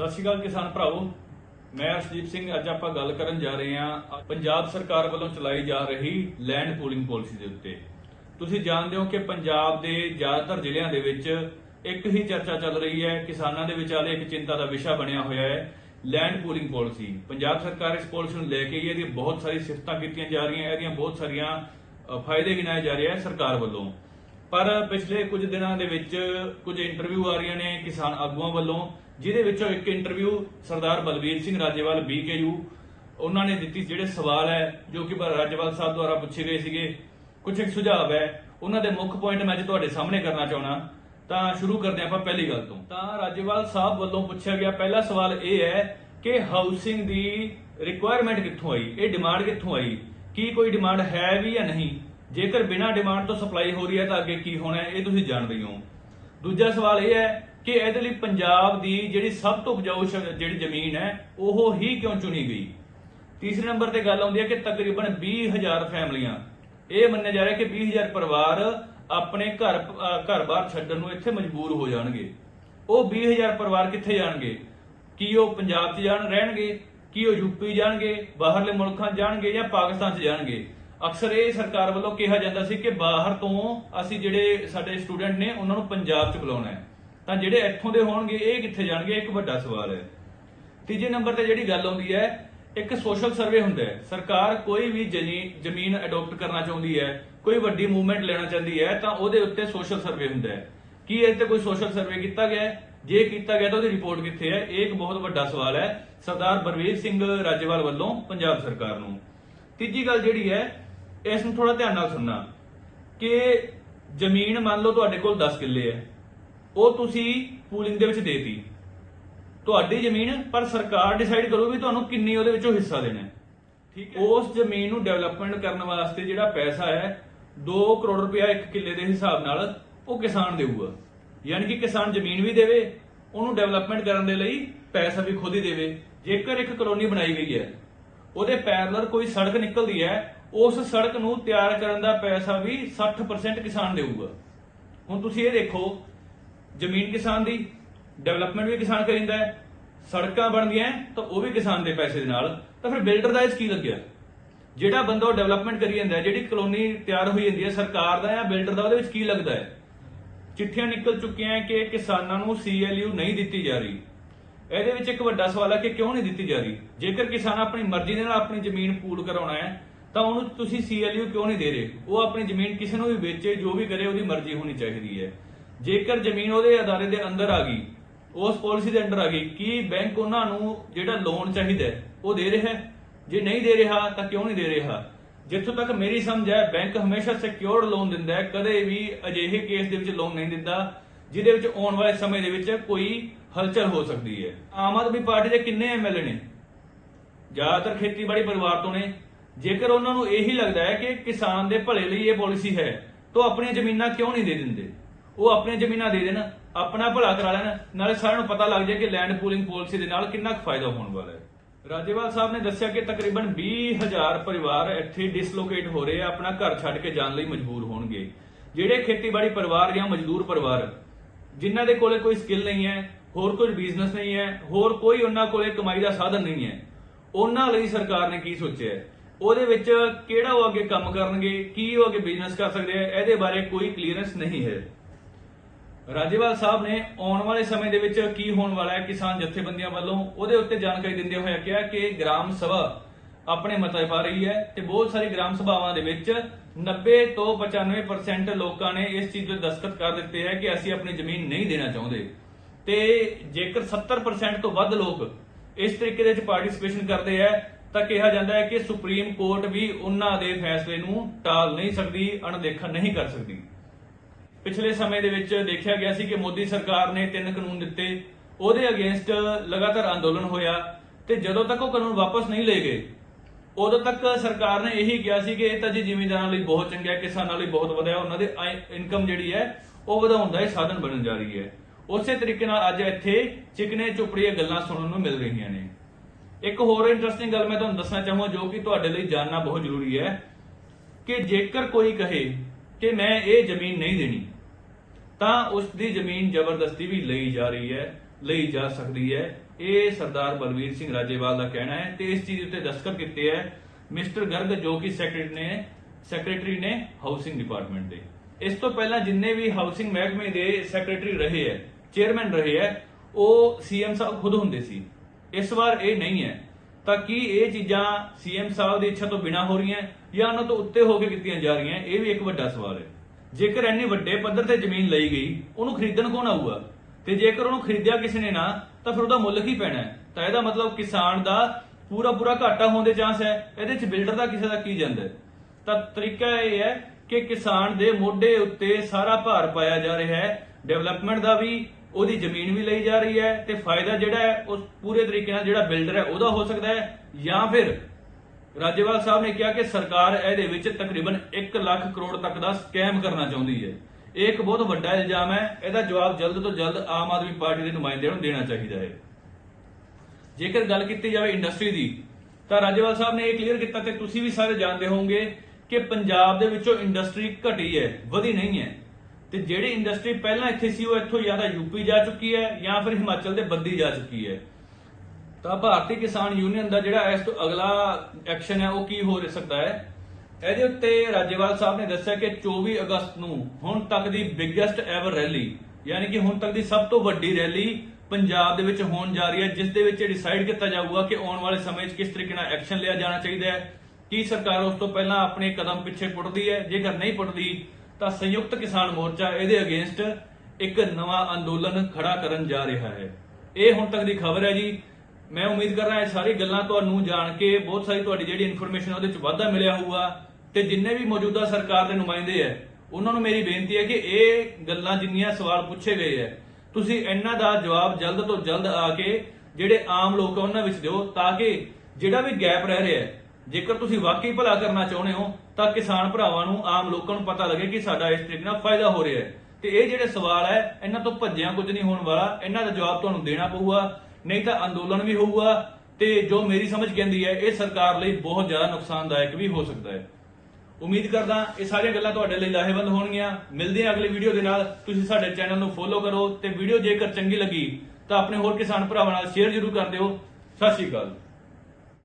ਸਤਿ ਸ਼੍ਰੀ ਅਕਾਲ ਕਿਸਾਨ ਭਰਾਵੋ, ਮੈਂ ਅਰਸ਼ਦੀਪ ਸਿੰਘ, ਅੱਜ ਆਪਾਂ ਗੱਲ ਕਰਨ ਜਾ ਰਹੇ ਹਾਂ ਪੰਜਾਬ ਸਰਕਾਰ ਵੱਲੋਂ ਚਲਾਈ ਜਾ ਰਹੀ ਲੈਂਡ ਪੂਲਿੰਗ ਪਾਲਿਸੀ ਦੇ ਉੱਤੇ। ਤੁਸੀਂ ਜਾਣਦੇ ਹੋ ਕਿ ਪੰਜਾਬ ਦੇ ਜ਼ਿਆਦਾਤਰ ਜ਼ਿਲ੍ਹਿਆਂ ਦੇ ਵਿੱਚ ਇੱਕ ਹੀ ਚਰਚਾ ਚੱਲ ਰਹੀ ਹੈ, ਕਿਸਾਨਾਂ ਦੇ ਵਿਚਾਲੇ ਇੱਕ ਚਿੰਤਾ ਦਾ ਵਿਸ਼ਾ ਬਣਿਆ ਹੋਇਆ ਹੈ ਲੈਂਡ ਪੂਲਿੰਗ ਪਾਲਿਸੀ ਪੰਜਾਬ ਸਰਕਾਰ ਇਸ ਪਾਲਿਸੀ ਨੂੰ ਲੈ ਕੇ ਹੀ ਇਹਦੀ ਬਹੁਤ ਸਾਰੀ ਸਿਫਤਾਂ ਕੀਤੀਆਂ ਜਾ ਰਹੀਆਂ, ਇਹਦੀਆਂ ਬਹੁਤ ਸਾਰੀਆਂ ਫਾਇਦੇ ਗਿਣਾਏ ਜਾ ਰਹੇ ਹੈ ਸਰਕਾਰ ਵੱਲੋਂ। ਪਰ ਪਿਛਲੇ ਕੁਝ ਦਿਨਾਂ ਦੇ ਵਿੱਚ ਕੁਝ ਇੰਟਰਵਿਊ ਆ ਰਹੀਆਂ ਨੇ ਕਿਸਾਨ ਆਗੂਆਂ ਵੱਲੋਂ, ਜਿਹਦੇ ਵਿੱਚੋਂ ਇੱਕ ਇੰਟਰਵਿਊ ਸਰਦਾਰ ਬਲਵੀਰ ਸਿੰਘ ਰਾਜੇਵਾਲ ਬੀਕੇਯੂ ਉਹਨਾਂ ਨੇ ਦਿੱਤੀ ਜਿਹੜੇ ਸਵਾਲ ਹੈ, ਜੋ ਕਿ ਰਾਜੇਵਾਲ ਸਾਹਿਬ ਦੁਆਰਾ ਪੁੱਛੇ ਗਏ ਸੀਗੇ। ਕੁਝ ਇੱਕ ਸੁਝਾਅ ਹੈ, ਉਹਨਾਂ ਦੇ ਮੁੱਖ ਪੁਆਇੰਟ ਮੈਂ ਅੱਜ ਤੁਹਾਡੇ ਸਾਹਮਣੇ ਕਰਨਾ ਚਾਹਣਾ ਤਾਂ ਸ਼ੁਰੂ ਕਰਦੇ ਹਾਂ ਆਪਾਂ ਪਹਿਲੀ ਗੱਲ ਤੋਂ। ਤਾਂ ਰਾਜੇਵਾਲ ਸਾਹਿਬ ਵੱਲੋਂ ਪੁੱਛਿਆ ਗਿਆ, ਪਹਿਲਾ ਸਵਾਲ ਇਹ ਹੈ ਕਿ ਹਾਊਸਿੰਗ ਦੀ ਰਿਕੁਆਇਰਮੈਂਟ ਕਿੱਥੋਂ ਆਈ? ਇਹ ਡਿਮਾਂਡ ਕਿੱਥੋਂ ਆਈ? ਕੀ ਕੋਈ ਡਿਮਾਂਡ ਹੈ ਵੀ ਜਾਂ ਨਹੀਂ? ਜੇਕਰ ਬਿਨਾਂ ਡਿਮਾਂਡ ਤੋਂ ਸਪਲਾਈ ਹੋ ਰਹੀ ਹੈ ਤਾਂ ਅੱਗੇ ਕੀ ਹੋਣਾ ਇਹ ਤੁਸੀਂ ਜਾਣਦੇ ਹੋ। ਦੂਜਾ ਸਵਾਲ ਇਹ ਹੈ ਕਿ ਇਹਦੇ ਲਈ ਪੰਜਾਬ ਦੀ ਜਿਹੜੀ ਸਭ ਤੋਂ ਉਪਜਾਊ ਜਿਹੜੀ ਜ਼ਮੀਨ ਹੈ, ਉਹ ਹੀ ਕਿਉਂ ਚੁਣੀ ਗਈ? ਤੀਸਰੇ ਨੰਬਰ ਤੇ ਗੱਲ ਆਉਂਦੀ ਹੈ ਕਿ ਤਕਰੀਬਨ 20000 ਫੈਮਲੀਆਂ। ਇਹ ਮੰਨਿਆ ਜਾ ਰਿਹਾ ਕਿ 20000 ਪਰਿਵਾਰ ਆਪਣੇ ਘਰ ਘਰ-ਬਾਰ ਛੱਡਣ ਨੂੰ ਇੱਥੇ ਮਜਬੂਰ ਹੋ ਜਾਣਗੇ। ਉਹ 20000 ਪਰਿਵਾਰ ਕਿੱਥੇ ਜਾਣਗੇ? ਕੀ ਉਹ ਪੰਜਾਬ 'ਚ ਜਾਣ, ਰਹਿਣਗੇ? ਕੀ ਉਹ ਯੂਪੀ ਜਾਣਗੇ? ਬਾਹਰਲੇ ਮੁਲਕਾਂ 'ਚ ਜਾਣਗੇ ਜਾਂ ਪਾਕਿਸਤਾਨ 'ਚ ਜਾਣਗੇ? ਅਕਸਰ ਇਹ ਸਰਕਾਰ ਵੱਲੋਂ ਕਿਹਾ ਜਾਂਦਾ ਸੀ ਕਿ ਬਾਹਰ ਤੋਂ ਅਸੀਂ ਜਿਹੜੇ ਸਾਡੇ ਸਟੂਡੈਂਟ ਨੇ, ਉਹਨਾਂ ਨੂੰ ਪੰਜਾਬ 'ਚ ਬੁਲਾਉਣਾ ਹੈ। ਤਾਂ ਜਿਹੜੇ ਇੱਥੋਂ ਦੇ ਹੋਣਗੇ, ਇਹ ਕਿੱਥੇ ਜਾਣਗੇ? ਇੱਕ ਵੱਡਾ ਸਵਾਲ ਹੈ। ਤੀਜੇ ਨੰਬਰ ਤੇ ਜਿਹੜੀ ਗੱਲ ਆਉਂਦੀ ਹੈ, ਇੱਕ ਸੋਸ਼ਲ ਸਰਵੇ ਹੁੰਦਾ ਹੈ। ਸਰਕਾਰ ਕੋਈ ਵੀ ਜ਼ਮੀਨ ਅਡਾਪਟ ਕਰਨਾ ਚਾਹੁੰਦੀ ਹੈ, ਕੋਈ ਵੱਡੀ ਮੂਵਮੈਂਟ ਲੈਣਾ ਚਾਹੁੰਦੀ ਹੈ, ਤਾਂ ਉਹਦੇ ਉੱਤੇ ਸੋਸ਼ਲ ਸਰਵੇ ਹੁੰਦਾ ਹੈ। ਕੀ ਇਹ ਤੇ ਕੋਈ ਸੋਸ਼ਲ ਸਰਵੇ ਕੀਤਾ ਗਿਆ ਹੈ? ਜੇ ਕੀਤਾ ਗਿਆ ਤਾਂ ਉਹਦੀ ਰਿਪੋਰਟ ਕਿੱਥੇ ਹੈ? ਇਹ ਇੱਕ ਬਹੁਤ ਵੱਡਾ ਸਵਾਲ ਹੈ। ਸਰਦਾਰ ਬਰਵੇਜ ਸਿੰਘ ਰਾਜੇਵਾਲ ਵੱਲੋਂ ਪੰਜਾਬ ਸਰਕਾਰ ਨੂੰ। ਤੀਜੀ ਗੱਲ ਜਿਹੜੀ ਹੈ ਇਸ ਨੂੰ ਥੋੜਾ ਧਿਆਨ ਨਾਲ ਸੁਣਨਾ ਕਿ ਜ਼ਮੀਨ ਮੰਨ ਲਓ ਤੁਹਾਡੇ ਕੋਲ 10 ਕਿੱਲੇ ਹੈ ਉਹ ਤੁਸੀਂ ਪੂਲਿੰਗ ਦੇ ਵਿੱਚ ਦੇਤੀ। ਤੁਹਾਡੀ ਜ਼ਮੀਨ ਪਰ ਸਰਕਾਰ ਡਿਸਾਈਡ ਕਰੂ ਵੀ ਤੁਹਾਨੂੰ ਕਿੰਨੀ ਉਹਦੇ ਵਿੱਚੋਂ ਹਿੱਸਾ ਦੇਣਾ ਹੈ। ਠੀਕ ਹੈ। ਉਸ ਜ਼ਮੀਨ ਨੂੰ ਡਿਵੈਲਪਮੈਂਟ ਕਰਨ ਵਾਸਤੇ ਜਿਹੜਾ ਪੈਸਾ ਹੈ 2 ਕਰੋੜ ਰੁਪਇਆ ਇੱਕ ਕਿੱਲੇ ਦੇ ਹਿਸਾਬ ਨਾਲ ਉਹ ਕਿਸਾਨ ਦੇਊਗਾ। ਯਾਨੀ ਕਿ ਕਿਸਾਨ ਜ਼ਮੀਨ ਵੀ ਦੇਵੇ ਉਹਨੂੰ ਡਿਵੈਲਪਮੈਂਟ ਕਰਨ ਦੇ ਲਈ ਪੈਸਾ ਵੀ ਖੁਦ ਹੀ ਦੇਵੇ। ਜੇਕਰ ਇੱਕ ਕਲੋਨੀ ਬਣਾਈ ਗਈ ਹੈ ਉਹਦੇ ਪੈਰਲਰ ਕੋਈ ਸੜਕ ਨਿਕਲਦੀ ਹੈ ਉਸ ਸੜਕ ਨੂੰ ਤਿਆਰ ਕਰਨ ਦਾ ਪੈਸਾ ਵੀ 60% ਕਿਸਾਨ ਦੇਊਗਾ। ਹੁਣ ਤੁਸੀਂ ਇਹ ਦੇਖੋ, ਜ਼ਮੀਨ ਕਿਸਾਨ ਦੀ ਡਿਵੈਲਪਮੈਂਟ ਵੀ ਕਿਸਾਨ ਕਰਿੰਦਾ ਹੈ, ਸੜਕਾਂ ਬਣਦੀਆਂ ਤਾਂ ਉਹ ਵੀ ਕਿਸਾਨ ਦੇ ਪੈਸੇ ਦੇ ਨਾਲ। ਤਾਂ ਫਿਰ ਬਿਲਡਰ ਦਾ ਇਸ ਕੀ ਲੱਗਿਆ? ਜਿਹੜਾ ਬੰਦਾ ਉਹ ਡਿਵੈਲਪਮੈਂਟ ਕਰੀ ਜਾਂਦਾ ਜਿਹੜੀ ਕਲੋਨੀ ਤਿਆਰ ਹੋਈ ਜਾਂਦੀ ਹੈ ਸਰਕਾਰ ਦਾ ਜਾਂ ਬਿਲਡਰ ਦਾ, ਉਹਦੇ ਵਿੱਚ ਕੀ ਲੱਗਦਾ ਹੈ? ਚਿੱਠੀਆਂ ਨਿਕਲ ਚੁੱਕੀਆਂ ਕਿ ਕਿਸਾਨਾਂ ਨੂੰ ਸੀਐਲਯੂ ਨਹੀਂ ਦਿੱਤੀ ਜਾ ਰਹੀ। ਇਹਦੇ ਵਿੱਚ ਇੱਕ ਵੱਡਾ ਸਵਾਲ ਹੈ ਕਿ ਕਿਉਂ ਨਹੀਂ ਦਿੱਤੀ ਜਾ ਰਹੀ? ਜੇਕਰ ਕਿਸਾਨ ਆਪਣੀ ਮਰਜ਼ੀ ਦੇ ਨਾਲ ਆਪਣੀ ਜ਼ਮੀਨ ਪੂਲ ਕਰਾਉਣਾ ਹੈ ਤਾਂ ਉਹਨੂੰ ਤੁਸੀਂ ਸੀਐਲਯੂ ਕਿਉਂ ਨਹੀਂ ਦੇ ਰਹੇ? ਉਹ ਆਪਣੀ ਜ਼ਮੀਨ ਕਿਸੇ ਨੂੰ ਵੀ ਵੇਚੇ, ਜੋ ਵੀ ਕਰੇ, ਉਹਦੀ ਮਰਜ਼ੀ ਹੋਣੀ ਚਾਹੀਦੀ ਹੈ। ਜੇਕਰ ਜ਼ਮੀਨ ਉਹਦੇ ਅਦਾਰੇ ਦੇ ਅੰਦਰ ਆ ਗਈ, ਉਸ ਪਾਲਿਸੀ ਦੇ ਅੰਡਰ ਆ ਗਈ, ਕੀ ਬੈਂਕ ਉਹਨਾਂ ਨੂੰ ਜਿਹੜਾ ਲੋਨ ਚਾਹੀਦਾ ਉਹ ਦੇ ਰਿਹਾ ਹੈ? ਜੇ ਨਹੀਂ ਦੇ ਰਿਹਾ, ਤਾਂ ਕਿਉਂ ਨਹੀਂ ਦੇ ਰਿਹਾ? ਜਿੱਥੋਂ ਤੱਕ ਮੇਰੀ ਸਮਝ ਹੈ, ਬੈਂਕ ਹਮੇਸ਼ਾ ਸਿਕਿਉਰਡ ਲੋਨ ਦਿੰਦਾ ਹੈ, ਕਦੇ ਵੀ ਅਜਿਹੇ ਕੇਸ ਦੇ ਵਿੱਚ ਲੋਨ ਨਹੀਂ ਦਿੰਦਾ, ਜਿਹਦੇ ਵਿੱਚ ਆਉਣ ਵਾਲੇ ਸਮੇਂ ਦੇ ਵਿੱਚ ਕੋਈ ਹਲਚਲ ਹੋ ਸਕਦੀ ਹੈ। ਆਮ ਆਦਮੀ ਪਾਰਟੀ ਦੇ ਕਿੰਨੇ ਐਮਐਲਏ ਨੇ? ਜ਼ਿਆਦਾਤਰ ਖੇਤੀਬਾੜੀ ਪਰਿਵਾਰ ਤੋਂ ਨੇ। ਜੇਕਰ ਉਹਨਾਂ ਨੂੰ ਇਹੀ ਲੱਗਦਾ ਹੈ ਕਿ ਕਿਸਾਨ ਦੇ ਭਲੇ ਲਈ ਇਹ ਪਾਲਿਸੀ ਹੈ, ਤਾਂ ਆਪਣੀਆਂ ਜ਼ਮੀਨਾਂ ਕਿਉਂ ਨਹੀਂ ਦੇ ਦਿੰਦੇ? ਉਹ ਆਪਣੀਆਂ ਜ਼ਮੀਨਾਂ ਦੇ ਦੇਣ, ਆਪਣਾ ਭਲਾ ਕਰਾ ਲੈਣ, ਨਾਲੇ ਸਾਰਿਆਂ ਨੂੰ ਪਤਾ ਲੱਗ ਜਾਏ ਕਿ ਲੈਂਡ ਪੂਲਿੰਗ ਪਾਲਿਸੀ ਦੇ ਨਾਲ ਕਿੰਨਾ ਕੁ ਫਾਇਦਾ ਹੋਣ ਵਾਲਾ ਹੈ। ਰਾਜੇਵਾਲ ਸਾਹਿਬ ਨੇ ਦੱਸਿਆ ਕਿ ਤਕਰੀਬਨ 20000 ਪਰਿਵਾਰ ਇੱਥੇ ਡਿਸਲੋਕੇਟ ਹੋ ਰਹੇ ਆ, ਆਪਣਾ ਘਰ ਛੱਡ ਕੇ ਜਾਣ ਲਈ ਮਜਬੂਰ ਹੋਣਗੇ। ਜਿਹੜੇ ਖੇਤੀਬਾੜੀ ਪਰਿਵਾਰ ਜਾਂ ਮਜ਼ਦੂਰ ਪਰਿਵਾਰ, ਜਿਨ੍ਹਾਂ ਦੇ ਕੋਲੇ ਕੋਈ ਸਕਿੱਲ ਨਹੀਂ ਹੈ, ਹੋਰ ਕੋਈ ਬਿਜ਼ਨਸ ਨਹੀਂ ਹੈ, ਹੋਰ ਕੋਈ ਉਹਨਾਂ ਕੋਲੇ ਕਮਾਈ ਦਾ ਸਾਧਨ ਨਹੀਂ ਹੈ, ਉਹਨਾਂ ਲਈ ਸਰਕਾਰ ਨੇ ਕੀ ਸੋਚਿਆ ਹੈ? ਉਹਦੇ ਵਿੱਚ ਕਿਹੜਾ ਉਹ ਅੱਗੇ ਕੰਮ ਕਰਨਗੇ, ਕੀ ਉਹ ਅੱਗੇ ਬਿਜ਼ਨਸ ਕਰ ਸਕਦੇ ਆ, ਇਹਦੇ ਬਾਰੇ ਕੋਈ ਕਲੀਅਰੈਂਸ ਨਹੀਂ ਹੈ। ਰਾਜੇਵਾਲ ਸਾਹਿਬ ਨੇ ਆਉਣ ਵਾਲੇ ਸਮੇਂ ਦੇ ਵਿੱਚ ਕੀ ਹੋਣ ਵਾਲਾ ਹੈ, ਕਿਸਾਨ ਜਥੇਬੰਦੀਆਂ ਵੱਲੋਂ, ਉਹਦੇ ਉੱਤੇ ਜਾਣਕਾਰੀ ਦਿੰਦੇ ਹੋਏ ਕਿਹਾ ਕਿ ਗ੍ਰਾਮ ਸਭਾ ਆਪਣੇ ਮਤੇ ਪਾ ਰਹੀ ਹੈ ਤੇ ਬਹੁਤ ਸਾਰੀ ਗ੍ਰਾਮ ਸਭਾਵਾਂ ਦੇ ਵਿੱਚ 90 ਤੋਂ 95% ਲੋਕਾਂ ਨੇ ਇਸ ਚੀਜ਼ ਤੇ ਦਸਤਖਤ ਕਰ ਦਿੱਤੇ ਹੈ ਕਿ ਅਸੀਂ ਆਪਣੀ ਜ਼ਮੀਨ ਨਹੀਂ ਦੇਣਾ ਚਾਹੁੰਦੇ। ਤੇ ਜੇਕਰ 70% ਤੋਂ ਵੱਧ ਲੋਕ ਇਸ ਤਰੀਕੇ ਦੇ ਵਿੱਚ ਪਾਰਟਿਸਿਪੇਸ਼ਨ ਕਰਦੇ ਹੈ ਤਾਂ ਕਿਹਾ ਜਾਂਦਾ ਹੈ ਕਿ ਸੁਪਰੀਮ ਕੋਰਟ ਵੀ ਉਹਨਾਂ ਦੇ ਫੈਸਲੇ ਨੂੰ ਟਾਲ ਨਹੀਂ ਸਕਦੀ ਅਣਦੇਖਾ ਨਹੀਂ ਕਰ ਸਕਦੀ। ਪਿਛਲੇ ਸਮੇਂ ਦੇ ਵਿੱਚ ਦੇਖਿਆ ਗਿਆ ਸੀ ਕਿ ਮੋਦੀ ਸਰਕਾਰ ਨੇ ਤਿੰਨ ਕਾਨੂੰਨ ਦਿੱਤੇ। ਉਹਦੇ ਅਗੇਂਸਟ ਲਗਾਤਾਰ ਅੰਦੋਲਨ ਹੋਇਆ ਤੇ ਜਦੋਂ ਤੱਕ ਉਹ ਕਾਨੂੰਨ ਵਾਪਸ ਨਹੀਂ ਲਏ ਗਏ, ਉਦੋਂ ਤੱਕ ਸਰਕਾਰ ਨੇ ਇਹੀ ਕਿਹਾ ਸੀ ਕਿ ਇਹ ਤਾਂ ਜੀ ਜ਼ਿਮੀਂਦਾਰਾਂ ਲਈ ਬਹੁਤ ਚੰਗਾ ਕਿਸਾਨਾਂ ਲਈ ਬਹੁਤ ਵਧੀਆ ਉਹਨਾਂ ਦੇ ਇਨਕਮ ਜਿਹੜੀ ਹੈ, ਉਹ ਵਧਾਉਣ ਦਾ ਇਹ ਸਾਧਨ ਬਣਨ ਜਾ ਰਹੀ ਹੈ। ਉਸੇ ਤਰੀਕੇ ਨਾਲ ਅੱਜ ਇੱਥੇ ਚਿਕਨੇ ਚੁਪੜੀਆਂ ਗੱਲਾਂ ਸੁਣਨ ਨੂੰ ਮਿਲ ਰਹੀਆਂ ਨੇ। ਇੱਕ ਹੋਰ ਇੰਟਰਸਟਿੰਗ ਗੱਲ ਮੈਂ ਤੁਹਾਨੂੰ ਦੱਸਣਾ ਚਾਹੂੰਗਾ ਜੋ ਕਿ ਤੁਹਾਡੇ ਲਈ ਜਾਣਨਾ ਬਹੁਤ ਜ਼ਰੂਰੀ ਹੈ ਕਿ ਜੇਕਰ ਕੋਈ ਕਹੇ ਕਿ ਮੈਂ ਇਹ ਜ਼ਮੀਨ ਨਹੀਂ ਦੇਣੀ, ਤਾਂ ਉਸ ਦੀ ਜ਼ਮੀਨ ਜ਼ਬਰਦਸਤੀ ਵੀ ਲਈ ਜਾ ਰਹੀ ਹੈ, ਲਈ ਜਾ ਸਕਦੀ ਹੈ। ਇਹ ਸਰਦਾਰ ਬਲਵੀਰ ਸਿੰਘ ਰਾਜੇਵਾਲ ਦਾ ਕਹਿਣਾ ਹੈ ਤੇ ਇਸ ਚੀਜ਼ ਉੱਤੇ ਦਸਤਖਤ ਕੀਤੇ ਹੈ ਮਿਸਟਰ ਗਰਗ ਜੋ ਕਿ ਸੈਕਟਰੀ ਨੇ ਸੈਕਟਰੀ ਨੇ ਹਾਊਸਿੰਗ ਡਿਪਾਰਟਮੈਂਟ ਦੇ। ਇਸ ਤੋਂ ਪਹਿਲਾਂ ਜਿੰਨੇ ਵੀ ਹਾਊਸਿੰਗ ਮਹਿਕਮੇ ਦੇ ਸੈਕਟਰੀ ਰਹੇ ਹੈ ਚੇਅਰਮੈਨ ਰਹੇ ਹੈ, ਉਹ ਸੀਐਮ ਸਾਹਿਬ ਖੁਦ ਹੁੰਦੇ ਸੀ। ਇਸ ਵਾਰ ਇਹ ਨਹੀਂ ਹੈ। ਤਾਂ ਕੀ ਇਹ ਚੀਜ਼ਾਂ ਸੀਐਮ ਸਾਹਿਬ ਦੀ ਇੱਛਾ ਤੋਂ ਬਿਨਾ ਹੋ ਰਹੀਆਂ ਜਾਂ ਉਹਨਾਂ ਤੋਂ ਉੱਤੇ ਹੋ ਕੇ ਕੀਤੀਆਂ ਜਾ ਰਹੀਆਂ, ਇਹ ਵੀ ਇੱਕ ਵੱਡਾ ਸਵਾਲ ਹੈ। ਜੇਕਰ ਇੰਨੇ ਵੱਡੇ ਪੱਧਰ ਤੇ ਜ਼ਮੀਨ ਲਈ ਗਈ, ਉਹਨੂੰ ਖਰੀਦਣ ਕੌਣ ਆਊਗਾ? ਤੇ ਜੇਕਰ ਉਹਨੂੰ ਖਰੀਦਿਆ ਕਿਸੇ ਨੇ ਨਾ, ਤਾਂ ਫਿਰ ਉਹਦਾ ਮੁੱਲ ਕੀ ਪੈਣਾ ਹੈ? ਤਾਂ ਇਹਦਾ ਮਤਲਬ ਕਿਸਾਨ ਦਾ ਪੂਰਾ ਪੂਰਾ ਘਾਟਾ ਹੋਣ ਦੇ ਚਾਂਸ ਹੈ। ਇਹਦੇ ਚ ਬਿਲਡਰ ਦਾ ਕਿਸੇ ਦਾ ਕੀ ਜਾਂਦਾ ਹੈ? ਤਾਂ ਤਰੀਕਾ ਇਹ ਹੈ ਕਿ ਕਿਸਾਨ ਦੇ ਮੋਢੇ ਉੱਤੇ ਸਾਰਾ ਭਾਰ ਪਾਇਆ ਜਾ ਰਿਹਾ ਹੈ। ਡਿਵੈਲਪਮੈਂਟ ਦਾ ਵੀ ਉਹਦੀ ਜ਼ਮੀਨ ਵੀ ਲਈ ਜਾ ਰਹੀ ਹੈ ਤੇ ਫਾਇਦਾ ਜਿਹੜਾ ਹੈ, ਉਸ ਪੂਰੇ ਤਰੀਕੇ ਨਾਲ ਜਿਹੜਾ ਬਿਲਡਰ ਹੈ, ਉਹਦਾ ਹੋ ਸਕਦਾ ਹੈ। ਜਾਂ ਫਿਰ ਰਾਜੇਵਾਲ ਸਾਹਿਬ ਨੇ ਕਿਹਾ ਕਿ ਸਰਕਾਰ ਇਹਦੇ ਵਿੱਚ ਤਕਰੀਬਨ 1 ਲੱਖ ਕਰੋੜ ਤੱਕ ਦਾ ਸਕੈਮ ਕਰਨਾ ਚਾਹੁੰਦੀ ਹੈ। ਇਹ ਇੱਕ ਬਹੁਤ ਵੱਡਾ ਇਲਜ਼ਾਮ ਹੈ। ਇਹਦਾ ਜਵਾਬ ਜਲਦ ਤੋਂ ਜਲਦ ਆਮ ਆਦਮੀ ਪਾਰਟੀ ਦੇ ਨੁਮਾਇੰਦਿਆਂ ਨੂੰ ਦੇਣਾ ਚਾਹੀਦਾ ਹੈ। ਜੇਕਰ ਗੱਲ ਕੀਤੀ ਜਾਵੇ ਇੰਡਸਟਰੀ ਦੀ, ਤਾਂ ਰਾਜੇਵਾਲ ਸਾਹਿਬ ਨੇ ਇਹ ਕਲੀਅਰ ਕੀਤਾ ਤੇ ਤੁਸੀਂ ਵੀ ਸਾਰੇ ਜਾਣਦੇ ਹੋਵੋਗੇ ਕਿ ਪੰਜਾਬ ਦੇ ਵਿੱਚੋਂ ਇੰਡਸਟਰੀ ਘਟੀ ਹੈ, ਵਧੀ ਨਹੀਂ ਹੈ। ਤੇ ਜਿਹੜੀ ਇੰਡਸਟਰੀ ਪਹਿਲਾਂ ਇੱਥੇ ਸੀ, ਉਹ ਇੱਥੋਂ ਜਾਂ ਤਾਂ ਯੂਪੀ ਜਾ ਚੁੱਕੀ ਹੈ ਜਾਂ ਫਿਰ ਹਿਮਾਚਲ ਦੇ ਬੱਦੀ ਜਾ ਚੁੱਕੀ ਹੈ। ਤਾਂ ਭਾਰਤੀ ਕਿਸਾਨ ਯੂਨੀਅਨ ਦਾ ਜਿਹੜਾ ਇਸ ਤੋਂ ਅਗਲਾ ਐਕਸ਼ਨ ਹੈ, ਉਹ ਕੀ ਹੋ ਸਕਦਾ ਹੈ? ਇਹਦੇ ਉੱਤੇ ਰਾਜੇਵਾਲ ਸਾਹਿਬ ਨੇ ਦੱਸਿਆ ਕਿ 24 ਅਗਸਤ ਨੂੰ ਹੁਣ ਤੱਕ ਦੀ ਬਿਗੇਸਟ ਐਵਰ ਰੈਲੀ ਯਾਨੀ ਕਿ ਹੁਣ ਤੱਕ ਦੀ ਸਭ ਤੋਂ ਵੱਡੀ ਰੈਲੀ ਪੰਜਾਬ ਦੇ ਵਿੱਚ ਹੋਣ ਜਾ ਰਹੀ ਹੈ, ਜਿਸ ਦੇ ਵਿੱਚ ਡਿਸਾਈਡ ਕੀਤਾ ਜਾਊਗਾ ਕਿ ਆਉਣ ਵਾਲੇ ਸਮੇਂ 'ਚ ਕਿਸ ਤਰੀਕੇ ਨਾਲ ਐਕਸ਼ਨ ਲਿਆ ਜਾਣਾ ਚਾਹੀਦਾ ਹੈ। ਕੀ ਸਰਕਾਰ ਉਸ ਤੋਂ ਪਹਿਲਾਂ ਆਪਣੇ ਕਦਮ ਪਿੱਛੇ ਪੁੱਟਦੀ ਹੈ? ਜੇਕਰ ਨਹੀਂ ਪੁੱਟਦੀ ਤਾਂ ਸੰਯੁਕਤ ਕਿਸਾਨ ਮੋਰਚਾ ਇਹਦੇ ਅਗੇਂਸਟ ਇੱਕ ਨਵਾਂ ਅੰਦੋਲਨ ਖੜਾ ਕਰਨ ਜਾ ਰਿਹਾ ਹੈ। ਇਹ ਹੁਣ ਤੱਕ ਦੀ ਖਬਰ ਹੈ ਜੀ। ਮੈਂ ਉਮੀਦ ਕਰ ਰਿਹਾ ਇਹ ਸਾਰੀ ਗੱਲਾਂ ਤੁਹਾਨੂੰ ਜਾਣ ਕੇ ਬਹੁਤ ਸਾਰੀ ਤੁਹਾਡੀ ਜਿਹੜੀ ਇਨਫੋਰਮੇਸ਼ਨ ਉਹਦੇ ਵਿੱਚ ਵਾਧਾ ਮਿਲਿਆ ਹੋਊਗਾ ਤੇ ਜਿੰਨੇ ਵੀ ਮੌਜੂਦਾ ਸਰਕਾਰ ਦੇ ਨੁਮਾਇੰਦੇ ਹੈ, ਉਹਨਾਂ ਨੂੰ ਮੇਰੀ ਬੇਨਤੀ ਹੈ ਕਿ ਇਹ ਗੱਲਾਂ ਜਿੰਨੀਆਂ ਸਵਾਲ ਪੁੱਛੇ ਗਏ ਹੈ, ਤੁਸੀਂ ਇਹਨਾਂ ਦਾ ਜਵਾਬ ਜਲਦ ਤੋਂ ਜਲਦ ਆ ਕੇ ਜਿਹੜੇ ਆਮ ਲੋਕ ਆ, ਉਹਨਾਂ ਵਿੱਚ ਦਿਓ ਤਾਂ ਕਿ ਜਿਹੜਾ ਵੀ ਗੈਪ ਰਹਿ ਰਿਹਾ ਹੈ ਜੇਕਰ ਤੁਸੀਂ ਵਾਕਈ ਭਲਾ ਕਰਨਾ ਚਾਹੁੰਦੇ ਹੋ, ਤਾਂ ਕਿਸਾਨ ਭਰਾਵਾਂ ਨੂੰ, ਆਮ ਲੋਕਾਂ ਨੂੰ ਪਤਾ ਲੱਗੇ ਕਿ ਸਾਡਾ ਇਸ ਤਰੀਕੇ ਨਾਲ ਫਾਇਦਾ ਹੋ ਰਿਹਾ ਹੈ। ਤੇ ਇਹ ਜਿਹੜੇ ਸਵਾਲ ਹੈ, ਇਹਨਾਂ ਤੋਂ ਭੱਜਿਆ ਕੁਝ ਨਹੀਂ ਹੋਣ ਵਾਲਾ। ਇਹਨਾਂ ਦਾ ਜਵਾਬ ਤੁਹਾਨੂੰ ਦੇਣਾ ਪਊਗਾ, ਨਹੀਂ ਤਾਂ ਅੰਦੋਲਨ ਵੀ ਹੋਊਗਾ। ਤੇ ਜੋ ਮੇਰੀ ਸਮਝ ਕਹਿੰਦੀ ਹੈ, ਇਹ ਸਰਕਾਰ ਲਈ ਬਹੁਤ ਜ਼ਿਆਦਾ ਨੁਕਸਾਨਦਾਇਕ ਵੀ ਹੋ ਸਕਦਾ ਹੈ। ਉਮੀਦ ਕਰਦਾ ਇਹ ਸਾਰੀਆਂ ਗੱਲਾਂ ਤੁਹਾਡੇ ਲਈ ਲਾਹੇਵੰਦ ਹੋਣਗੀਆਂ। ਮਿਲਦੇ ਹਾਂ ਅਗਲੀ ਵੀਡੀਓ ਦੇ ਨਾਲ। ਤੁਸੀਂ ਸਾਡੇ ਚੈਨਲ ਨੂੰ ਫੋਲੋ ਕਰੋ ਤੇ ਵੀਡੀਓ ਜੇਕਰ ਚੰਗੀ ਲੱਗੀ, ਤਾਂ ਆਪਣੇ ਹੋਰ ਕਿਸਾਨ ਭਰਾਵਾਂ ਨਾਲ ਸ਼ੇਅਰ ਜ਼ਰੂਰ ਕਰ ਦਿਓ। ਸਤਿ ਸ਼੍ਰੀ ਅਕਾਲ।